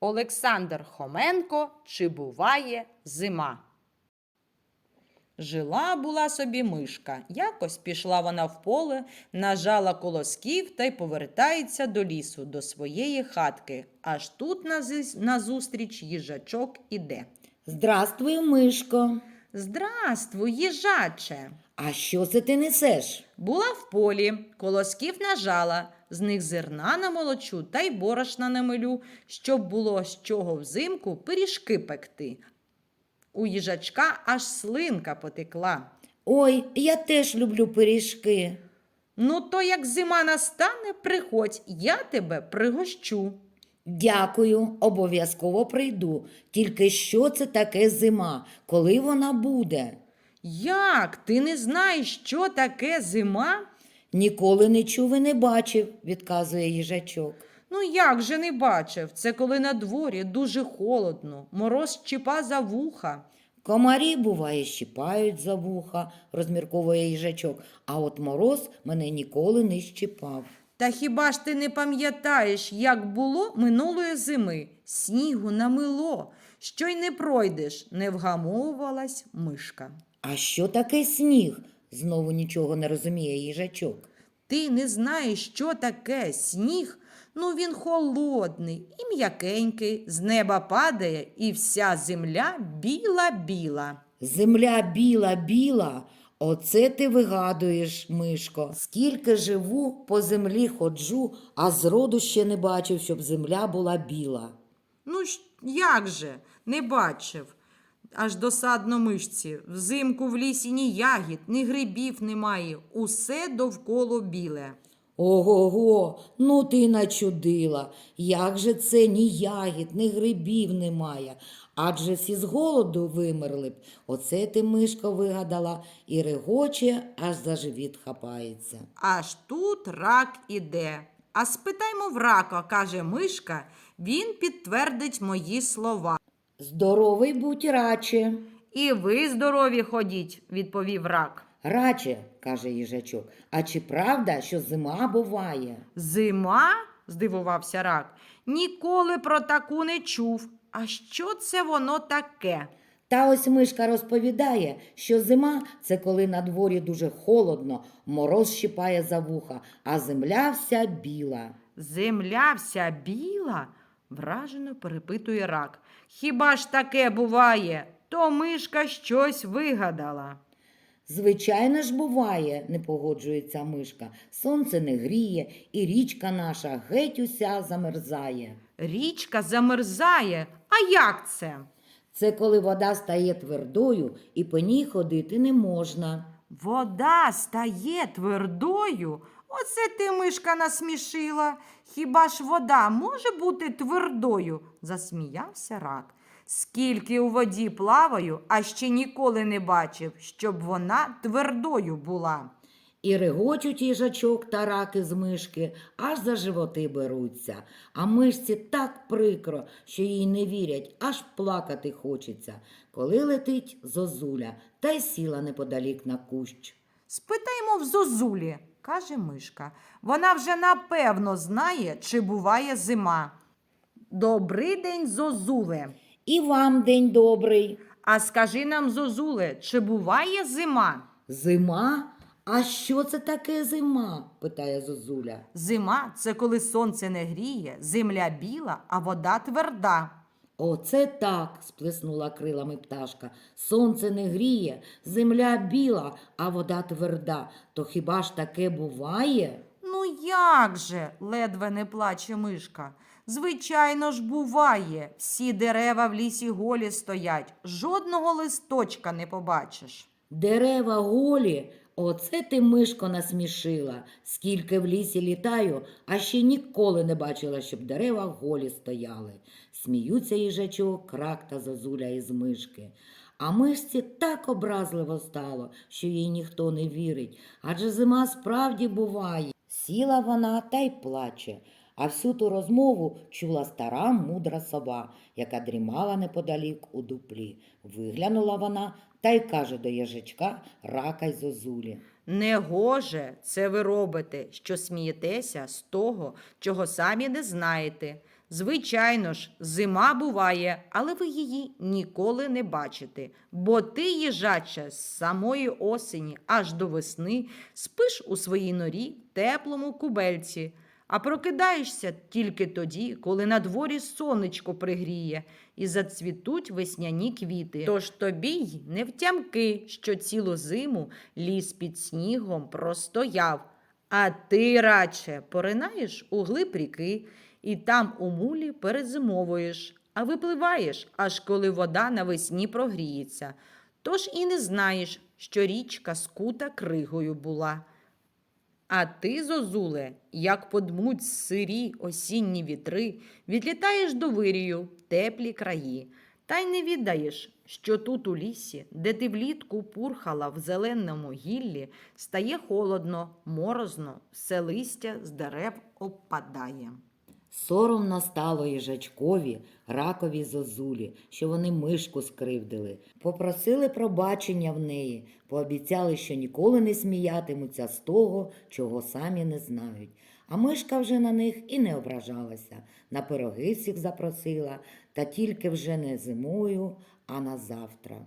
Олександр Хоменко Чи буває зима? Жила була собі мишка. Якось пішла вона в поле, нажала колосків та й повертається до лісу, до своєї хатки. Аж тут назустріч їжачок іде. Здравствуй, Мишко. Здравствуй, їжаче! А що це ти несеш? Була в полі, колосків нажала, з них зерна намолочу та й борошна намилю, щоб було з чого взимку пиріжки пекти. У їжачка аж слинка потекла. Ой, я теж люблю пиріжки. Ну, то як зима настане, приходь, я тебе пригощу. Дякую, обов'язково прийду. Тільки що це таке зима? Коли вона буде? Як? Ти не знаєш, що таке зима? Ніколи не чув і не бачив, відказує їжачок. Ну як же не бачив? Це коли на дворі дуже холодно, мороз чіпа за вуха. Комарі, буває, щіпають за вуха, розмірковує їжачок, а от мороз мене ніколи не щіпав. Та хіба ж ти не пам'ятаєш, як було минулої зими? Снігу намило, що й не пройдеш, не вгамовувалась мишка. А що таке сніг? Знову нічого не розуміє їжачок. Ти не знаєш, що таке сніг? Ну він холодний і м'якенький, з неба падає, і вся земля біла-біла. Земля біла, біла. Оце ти вигадуєш, Мишко. Скільки живу, по землі ходжу, а зроду ще не бачив, щоб земля була біла. Ну як же, не бачив. Аж досадно мишці. Взимку в лісі ні ягід, ні грибів немає. Усе довкола біле. Ого-го, ну ти начудила. Як же це ні ягід, ні грибів немає? Адже всі з голоду вимерли б. Оце ти, Мишко, вигадала і регоче, аж за живіт хапається. Аж тут рак іде. А спитаймо в рака, каже мишка, він підтвердить мої слова. Здоровий будь раче. І ви здорові ходіть, відповів рак. Раче, каже їжачок, а чи правда, що зима буває? Зима? здивувався рак. Ніколи про таку не чув. А що це воно таке? Та ось мишка розповідає, що зима це коли на дворі дуже холодно, мороз щипає за вуха, а земля вся біла. Земля вся біла? вражено перепитує рак. Хіба ж таке буває? То мишка щось вигадала. Звичайно ж буває, не погоджується мишка. Сонце не гріє, і річка наша геть уся замерзає. Річка замерзає. А як це? Це коли вода стає твердою і по ній ходити не можна. Вода стає твердою. Оце ти, мишка, насмішила. Хіба ж вода може бути твердою? засміявся рак. Скільки у воді плаваю, а ще ніколи не бачив, щоб вона твердою була. І регочуть їжачок та раки з мишки, аж за животи беруться. А мишці так прикро, що їй не вірять, аж плакати хочеться. Коли летить зозуля, та й сіла неподалік на кущ. Спитаймо в зозулі, каже мишка. Вона вже напевно знає, чи буває зима. Добрий день, зозуле. І вам день добрий. А скажи нам, зозуле, чи буває зима? Зима? А що це таке зима? питає зозуля. Зима це коли сонце не гріє, земля біла, а вода тверда. Оце так, сплеснула крилами пташка. Сонце не гріє, земля біла, а вода тверда. То хіба ж таке буває? Ну як же? ледве не плаче мишка. Звичайно ж, буває. Всі дерева в лісі голі стоять, жодного листочка не побачиш. Дерева голі, оце ти мишко насмішила. Скільки в лісі літаю, а ще ніколи не бачила, щоб дерева голі стояли. Сміються їжачок, крак та зозуля із мишки. А мишці так образливо стало, що їй ніхто не вірить, адже зима справді буває. Сіла вона та й плаче. А всю ту розмову чула стара мудра сова, яка дрімала неподалік у дуплі. Виглянула вона та й каже до їжачка рака й зозулі. Негоже це ви робите, що смієтеся з того, чого самі не знаєте. Звичайно ж, зима буває, але ви її ніколи не бачите, бо ти, їжаче, з самої осені аж до весни спиш у своїй норі теплому кубельці, а прокидаєшся тільки тоді, коли на дворі сонечко пригріє і зацвітуть весняні квіти. Тож тобі й не втямки, що цілу зиму ліс під снігом простояв, а ти радше поринаєш у глиб ріки і там у мулі перезимовуєш, а випливаєш, аж коли вода навесні прогріється. Тож і не знаєш, що річка скута кригою була. А ти, зозуле, як подмуть сирі осінні вітри, відлітаєш до вирію в теплі краї, та й не відаєш, що тут у лісі, де ти влітку пурхала в зеленому гіллі, стає холодно, морозно, все листя з дерев опадає. Соромно стало їжачкові, ракові зозулі, що вони мишку скривдили. Попросили пробачення в неї, пообіцяли, що ніколи не сміятимуться з того, чого самі не знають. А мишка вже на них і не ображалася. На пироги всіх запросила, та тільки вже не зимою, а на завтра.